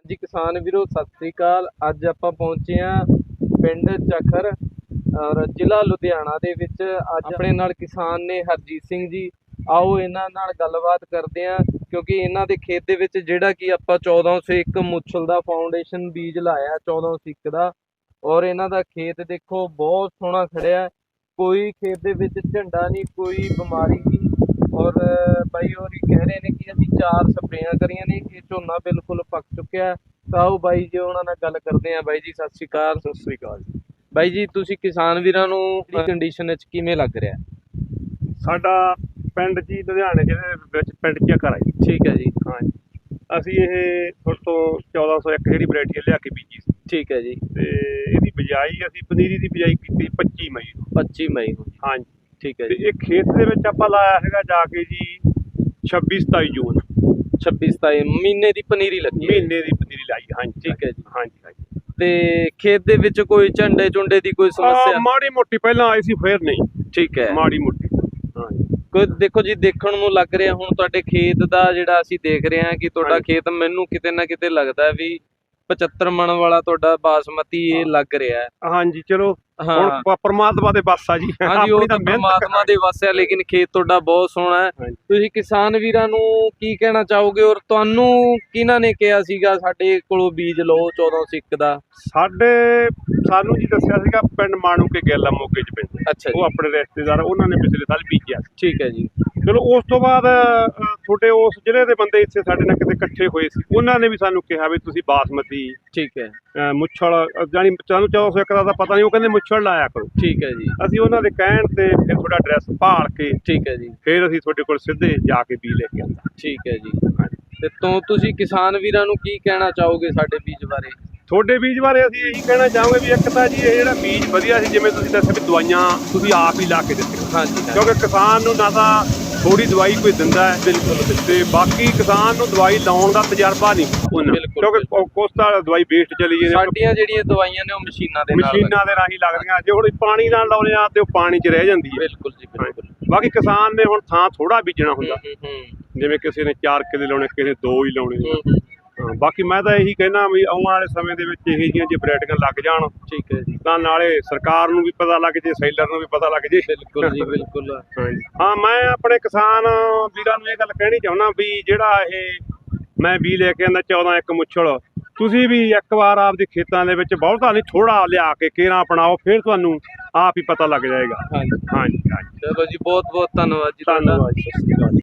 ਹਾਂਜੀ ਕਿਸਾਨ ਵੀਰੋ ਸਤਿ ਸ੍ਰੀ ਅਕਾਲ। ਅੱਜ ਆਪਾਂ ਪਹੁੰਚੇ ਆ ਪਿੰਡ ਚਖਰ ਔਰ ਜ਼ਿਲ੍ਹਾ ਲੁਧਿਆਣਾ ਦੇ ਵਿੱਚ। ਅੱਜ ਆਪਣੇ ਨਾਲ ਕਿਸਾਨ ਨੇ ਹਰਜੀਤ ਸਿੰਘ ਜੀ। ਆਓ ਇਹਨਾਂ ਨਾਲ ਗੱਲਬਾਤ ਕਰਦੇ ਆ ਕਿਉਂਕਿ ਇਹਨਾਂ ਦੇ ਖੇਤ ਦੇ ਵਿੱਚ ਜਿਹੜਾ ਕਿ ਆਪਾਂ 1401 ਮੁੱਛਲ ਦਾ ਫਾਊਂਡੇਸ਼ਨ ਬੀਜ ਲਾਇਆ 1401 ਦਾ। ਔਰ ਇਹਨਾਂ ਦਾ ਖੇਤ ਦੇਖੋ ਬਹੁਤ ਸੋਹਣਾ ਖੜਿਆ। ਕੋਈ ਖੇਤ ਦੇ ਵਿੱਚ ਝੰਡਾ ਨਹੀਂ ਕੋਈ ਬਿਮਾਰੀ ਨਹੀਂ। ਔਰ ਬਾਈ ਹੋਰੀ ਕਹਿ ਰਹੇ ਨੇ ਕਿ ਅਸੀਂ ਚਾਰ ਸਪਰੇਆਂ ਕਰੀਆਂ ਨੇ ਇਹ ਝੋਨਾ ਬਿਲਕੁਲ ਪੱਕ ਚੁੱਕਿਆ। ਤਾਂ ਬਾਈ ਜੀ ਉਹਨਾਂ ਨਾਲ ਗੱਲ ਕਰਦੇ ਆ ਬਾਈ ਜੀ ਸਤਿ ਸ਼੍ਰੀ ਅਕਾਲ। ਸਤਿ ਸ੍ਰੀ ਅਕਾਲ ਜੀ। ਬਾਈ ਜੀ ਤੁਸੀਂ ਕਿਸਾਨ ਵੀਰਾਂ ਨੂੰ ਇਹ ਕੰਡੀਸ਼ਨ ਵਿੱਚ ਕਿਵੇਂ ਲੱਗ ਰਿਹਾ? ਸਾਡਾ ਪਿੰਡ ਜੀ ਲੁਧਿਆਣੇ ਜ਼ਿਲ੍ਹੇ ਵਿੱਚ ਪਿੰਡ ਚੱਕਰ ਆਈ ਠੀਕ ਹੈ ਜੀ। ਹਾਂ ਜੀ। ਅਸੀਂ ਇਹ ਤੁਹਾਡੇ ਤੋਂ 1401 ਜਿਹੜੀ ਵੈਰਾਈਟੀ ਲਿਆ ਕੇ ਬੀਜੀ ਸੀ। ਠੀਕ ਹੈ ਜੀ। ਤੇ ਇਹਦੀ ਬਿਜਾਈ ਅਸੀਂ ਪਨੀਰੀ ਦੀ ਬਿਜਾਈ ਕੀਤੀ 25 ਮਈ ਨੂੰ। 25 ਮਈ ਨੂੰ। ਹਾਂ ਜੀ। ਠੀਕ ਹੈ ਤੇ ਜੀ। ਇਹ ਖੇਤ ਦੇ ਵਿੱਚ ਆਪਾਂ ਲਾਇਆ ਹੈਗਾ ਜਾ ਕੇ ਜੀ 26 27 ਜੂਨ। 26 27 ਮਹੀਨੇ ਦੀ ਪਨੀਰੀ ਲੱਗੀ ਹੈ। ਮਹੀਨੇ ਦੀ ਪਨੀਰੀ ਲਾਈ ਹਾਂ ਜੀ ਠੀਕ ਹੈ ਜੀ। ਹਾਂ ਜੀ ਹਾਂ ਜੀ ਤੇ ਖੇਤ ਦੇ ਵਿੱਚ ਕੋਈ ਝੰਡੇ ਝੁੰਡੇ ਦੀ ਕੋਈ ਆਹ, ਸਮੱਸਿਆ? ਮਾੜੀ ਮੋਟੀ ਪਹਿਲਾਂ ਆਈ ਸੀ ਫੇਰ ਨਹੀਂ। ਠੀਕ ਹੈ। ਮਾੜੀ ਮੋਟੀ ਹਾਂ ਜੀ ਕੋਈ ਦੇਖੋ ਜੀ ਦੇਖਣ ਨੂੰ ਲੱਗ ਰਿਹਾ ਹੁਣ ਤੁਹਾਡੇ ਖੇਤ ਦਾ ਜਿਹੜਾ ਅਸੀਂ ਦੇਖ ਰਹੇ ਹਾਂ ਕਿ ਤੁਹਾਡਾ ਹਾਂਜੀ। ਖੇਤ ਮੈਨੂੰ ਕਿਤੇ ਨਾ ਕਿਤੇ ਲੱਗਦਾ ਵੀ 75 ਮਣ ਵਾਲਾ ਤੁਹਾਡਾ ਬਾਸਮਤੀ ਇਹ ਲੱਗ ਰਿਹਾ ਹੈ। ਹਾਂ ਜੀ ਚਲੋ ਹਾਂ। ਹੁਣ ਪ੍ਰਮਾਤਮਾ ਦੇ ਆ ਜੀ। ਹਾਂਜੀ ਉਹ ਤਾਂ ਪਰਮਾਤਮਾ ਦੇ ਵਾਸਿਆ ਲੇਕਿਨ ਖੇਤ ਤੁਹਾਡਾ ਬਹੁਤ ਸੋਹਣਾ ਹੈ। ਹਾਂਜੀ। ਤੁਸੀਂ ਕਿਸਾਨ ਵੀਰਾਂ ਨੂੰ ਕੀ ਕਹਿਣਾ ਚਾਹੋਗੇ ਔਰ ਤੁਹਾਨੂੰ ਕਿਹਨਾਂ ਨੇ ਕਿਹਾ ਸੀਗਾ ਸਾਡੇ ਕੋਲੋਂ ਬੀਜ ਲਓ 1401 ਦਾ? ਸਾਡੇ ਸਾਨੂੰ ਜੀ ਦੱਸਿਆ ਸੀਗਾ ਪਿੰਡ ਮਾਣੂ ਕੇ ਗੈਲਾ ਮੋਗੇ ਚ ਪਿੰਡ ਅੱਛਾ ਉਹ ਆਪਣੇ ਰਿਸ਼ਤੇਦਾਰ ਉਹਨਾਂ ਨੇ ਪਿਛਲੇ ਸਾਲ ਬੀਜਿਆ। ਠੀਕ ਹੈ ਜੀ। ਚਲੋ ਉਸ ਤੋਂ ਬਾਅਦ ਤੁਹਾਡੇ ਉਸ ਜ਼ਿਲ੍ਹੇ ਦੇ ਬੰਦੇ ਇੱਥੇ ਸਾਡੇ ਨਾਲ ਕਿਤੇ ਇਕੱਠੇ ਹੋਏ ਸੀ। ਉਹਨਾਂ ਨੇ ਵੀ ਸਾਨੂੰ ਕਿਹਾ ਵੀ ਤੁਸੀਂ ਬਾਸਮਤੀ ਠੀਕ ਹੈ। ਮੁੱਛਲ ਜਾਣੀ ਸਾਨੂੰ 1401 ਦਾ ਤਾਂ ਪਤਾ ਨਹੀਂ ਉਹ ਕਹਿੰਦੇ ਮੁੱਛਲ ਲਾਇਆ ਕਰੋ। ਠੀਕ ਹੈ ਜੀ। ਅਸੀਂ ਉਹਨਾਂ ਦੇ ਕਹਿਣ ਤੇ ਫਿਰ ਤੁਹਾਡਾ ਐਡਰੈਸ ਭਾਲ ਕੇ ਠੀਕ ਹੈ ਜੀ। ਫਿਰ ਅਸੀਂ ਤੁਹਾਡੇ ਕੋਲ ਸਿੱਧੇ ਜਾ ਕੇ ਬੀ ਲੈ ਕੇ ਆਂਦਾ ਠੀਕ ਹੈ ਜੀ। ਤੇ ਤੋਂ ਤੁਸੀਂ ਕਿਸਾਨ ਵੀਰਾਂ ਨੂੰ ਕੀ ਕਹਿਣਾ ਚਾਹੋਗੇ ਸਾਡੇ ਬੀਜ ਬਾਰੇ? ਤੁਹਾਡੇ ਬੀਜ ਬਾਰੇ ਅਸੀਂ ਇਹੀ ਕਹਿਣਾ ਚਾਹਾਂਗੇ ਵੀ ਇੱਕ ਤਾਂ ਜੀ ਇਹ ਜਿਹੜਾ ਬੀਜ ਵਧੀਆ ਸੀ ਜਿਵੇਂ ਤੁਸੀਂ ਦੱਸਿਆ ਵੀ ਦਵਾਈਆਂ ਤੁਸੀਂ ਆਪ ਹੀ ਲਾ ਕੇ ਦਿੱਤੀਆਂ। ਹਾਂਜੀ। ਕਿਉਂਕਿ ਕਿਸਾਨ ਨੂੰ ਨਾ ਤਾਂ ਥੋੜੀ ਦਵਾਈ ਕੋਈ ਦਿੰਦਾ ਹੈ। ਬਿਲਕੁਲ ਤੇ ਬਾਕੀ ਕਿਸਾਨ ਨੂੰ ਦਵਾਈ ਲਾਉਣ ਦਾ ਤਜਰਬਾ ਨਹੀਂ। ਉਹਨਾਂ ਕਿਉਂਕਿ ਕੁਛ ਤਾਂ ਦਵਾਈ ਵੇਸਟ ਚਲੀ ਜਾਂਦੀ ਸਾਡੀਆਂ ਜਿਹੜੀਆਂ ਦਵਾਈਆਂ ਨੇ ਉਹ ਮਸ਼ੀਨਾਂ ਦੇ ਨਾਲ ਮਸ਼ੀਨਾਂ ਦੇ ਰਾਹੀਂ ਲੱਗਦੀਆਂ। ਜੇ ਹੁਣ ਪਾਣੀ ਨਾਲ ਲਾਉਣੇ ਆ ਤੇ ਉਹ ਪਾਣੀ 'ਚ ਰਹਿ ਜਾਂਦੀ ਹੈ। ਬਿਲਕੁਲ ਜੀ ਬਿਲਕੁਲ। ਬਾਕੀ ਕਿਸਾਨ ਨੇ ਹੁਣ ਥਾਂ ਥੋੜਾ ਬੀਜਣਾ ਹੁੰਦਾ। ਜਿਵੇਂ ਕਿਸੇ ਨੇ 4 ਕਿੱਲੇ ਲਾਉਣੇ ਕਿਸੇ ਨੇ। 2 ਹੀ ਲਾਉਣੇ ਬਾਕੀ ਮੈਂ ਤਾਂ ਇਹੀ ਕਹਿਣਾ ਵੀ ਆਉਣ ਵਾਲੇ ਸਮੇਂ ਦੇ ਵਿੱਚ ਇਹੋ ਜਿਹੀਆਂ ਜੇ ਵੈਰਾਈਟੀਆਂ ਲੱਗ ਜਾਣ ਠੀਕ ਹੈ ਤਾਂ ਨਾਲੇ ਸਰਕਾਰ ਨੂੰ ਵੀ ਪਤਾ ਲੱਗ ਜੇ ਸੈਲਰ ਨੂੰ ਵੀ ਪਤਾ ਲੱਗ ਜੇ। ਬਿਲਕੁਲ ਜੀ ਬਿਲਕੁਲ। ਹਾਂ ਮੈਂ ਆਪਣੇ ਕਿਸਾਨ ਵੀਰਾਂ ਨੂੰ ਇਹ ਗੱਲ ਕਹਿਣੀ ਚਾਹੁੰਦਾ ਵੀ ਜਿਹੜਾ ਇਹ ਮੈਂ ਵੀ ਲੈ ਕੇ ਆਂਦਾ 14 ਇੱਕ ਮੁੱਛਲ ਤੁਸੀਂ ਵੀ ਇੱਕ ਵਾਰ ਆਪਦੇ ਖੇਤਾਂ ਦੇ ਵਿੱਚ ਬਹੁਤਾ ਨਹੀਂ ਥੋੜਾ ਲਿਆ ਕੇ ਕੇਰਾ ਅਪਣਾਓ ਫਿਰ ਤੁਹਾਨੂੰ ਆਪ ਹੀ ਪਤਾ ਲੱਗ ਜਾਏਗਾ। ਹਾਂਜੀ। ਹਾਂਜੀ ਚਲੋ ਜੀ ਬਹੁਤ ਬਹੁਤ ਧੰਨਵਾਦ ਜੀ ਤੁਹਾਡਾ